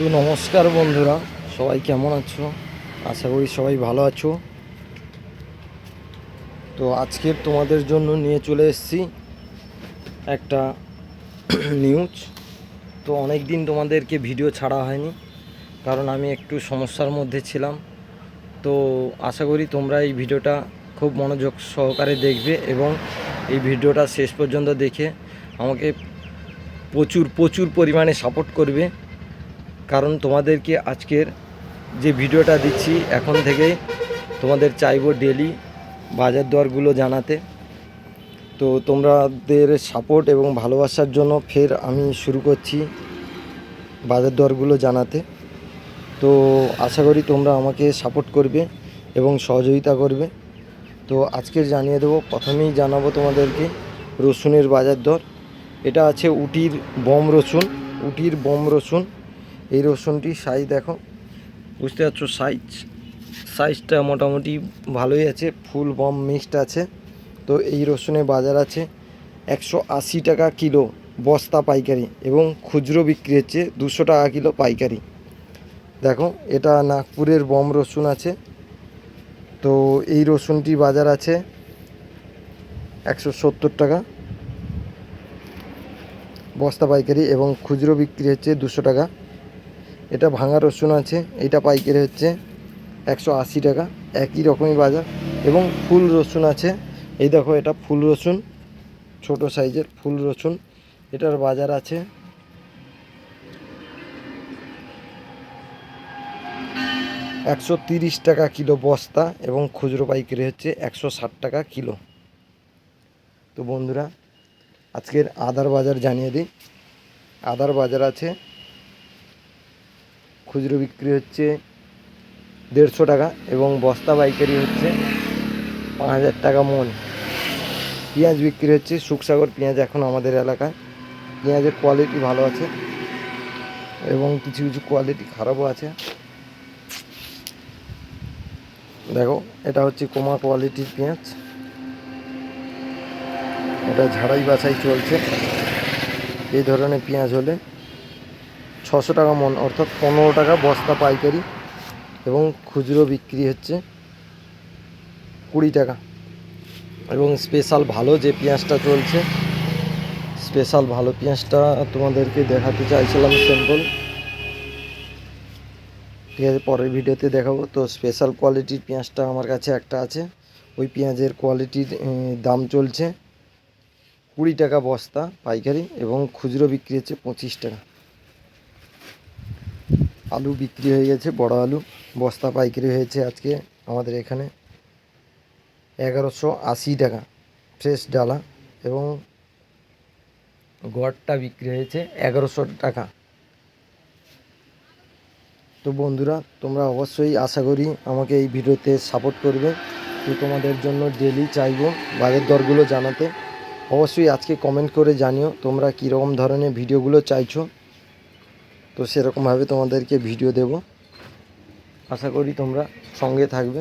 তো নমস্কার বন্ধুরা, সবাই কেমন আছো? আশা করি সবাই ভালো আছো। তো আজকে তোমাদের জন্য নিয়ে চলে এসেছি একটা নিউজ। তো অনেক দিন তোমাদেরকে ভিডিও ছাড়া হয়নি, কারণ আমি একটু সমস্যার মধ্যে ছিলাম। তো আশা করি তোমরা এই ভিডিওটা খুব মনোযোগ সহকারে দেখবে এবং এই ভিডিওটা শেষ পর্যন্ত দেখে আমাকে প্রচুর প্রচুর পরিমাণে সাপোর্ট করবে। কারণ তোমাদেরকে আজকের যে ভিডিওটা দিচ্ছি, এখন থেকে তোমাদের চাইব ডেলি বাজার দরগুলো জানাতে। তো তোমাদের সাপোর্ট এবং ভালোবাসার জন্য ফের আমি শুরু করছি বাজার দরগুলো জানাতে। তো আশা করি তোমরা আমাকে সাপোর্ট করবে এবং সহযোগিতা করবে। তো আজকে জানিয়ে দেবো, প্রথমেই জানাব তোমাদেরকে রসুনের বাজার দর। এটা আছে উটির বম রসুন, উটির বম রসুন। এই রসুনটি সাইজ দেখো। বুঝতে পারছ সাইজ সাইজটা মোটামুটি ভালোই আছে, ফুল বম মিক্সড আছে। তো এই রসুনের বাজার আছে একশো আশি টাকা কিলো বস্তা পাইকারি এবং খুচরো বিক্রি হচ্ছে দুশো টাকা কিলো পাইকারি। দেখো, এটা নাগপুরের বম রসুন আছে। তো এই রসুনটি বাজার আছে একশো সত্তর টাকা। বস্তা পাইকারি এবং খুচরো বিক্রি হচ্ছে দুশো টাকা। এটা ভাঙা রসুন আছে, এটা পাইকারি হচ্ছে একশো আশি টাকা, একই রকমই বাজার। এবং ফুল রসুন আছে, এই দেখো এটা ফুল রসুন, ছোট সাইজের ফুল রসুন, এটার বাজার আছে। একশো তিরিশ টাকা কিলো বস্তা এবং খুচরো পাইকারি হচ্ছে একশো ষাট টাকা কিলো। তো বন্ধুরা, আজকের আদার বাজার জানিয়ে দিই। আদার বাজার আছে খুচরো বিক্রি হচ্ছে দেড়শো টাকা এবং বস্তা পাইকারি হচ্ছে পাঁচ হাজার টাকা মন। পেঁয়াজ বিক্রি হচ্ছে, সুখসাগর পেঁয়াজ এখন আমাদের এলাকায়। পেঁয়াজের কোয়ালিটি ভালো আছে এবং কিছু কিছু কোয়ালিটি খারাপও আছে। দেখো, এটা হচ্ছে কোমা কোয়ালিটির পেঁয়াজ। এটা ঝাড়াই বাছাই চলছে। এই ধরনের পেঁয়াজ হলে ছশো টাকা মন, অর্থাৎ পনেরো টাকা বস্তা পাইকারি এবং খুচরো বিক্রি হচ্ছে কুড়ি টাকা। এবং স্পেশাল ভালো যে পেঁয়াজটা চলছে স্পেশাল ভালো পেঁয়াজটা তোমাদেরকে দেখাতে চাইছিলাম স্যাম্পল ঠিক আছে, পরের ভিডিওতে দেখাবো। তো স্পেশাল কোয়ালিটির পেঁয়াজটা আমার কাছে একটা আছে। ওই পেঁয়াজের কোয়ালিটির দাম চলছে কুড়ি টাকা বস্তা পাইকারি এবং খুচরো বিক্রি হচ্ছে পঁচিশ টাকা। আলু বিক্রি হয়ে গেছে, বড় আলু। বস্তা পাইকারি হয়েছে আজকে আমাদের এখানে। এগারোশো আশি টাকা, ফ্রেশ ডালা এবং গড়টা বিক্রি হয়েছে এগারোশো টাকা। তো বন্ধুরা, তোমরা অবশ্যই আশা করি আমাকে এই ভিডিওতে সাপোর্ট করবে। তো তোমাদের জন্য ডেলি চাইব বাজার দরগুলো জানাতে। অবশ্যই আজকে কমেন্ট করে জানিও তোমরা কীরকম ধরনের ভিডিওগুলো চাইছো। তো সেরকমভাবে তোমাদেরকে ভিডিও দেব। আশা করি তোমরা সঙ্গে থাকবে।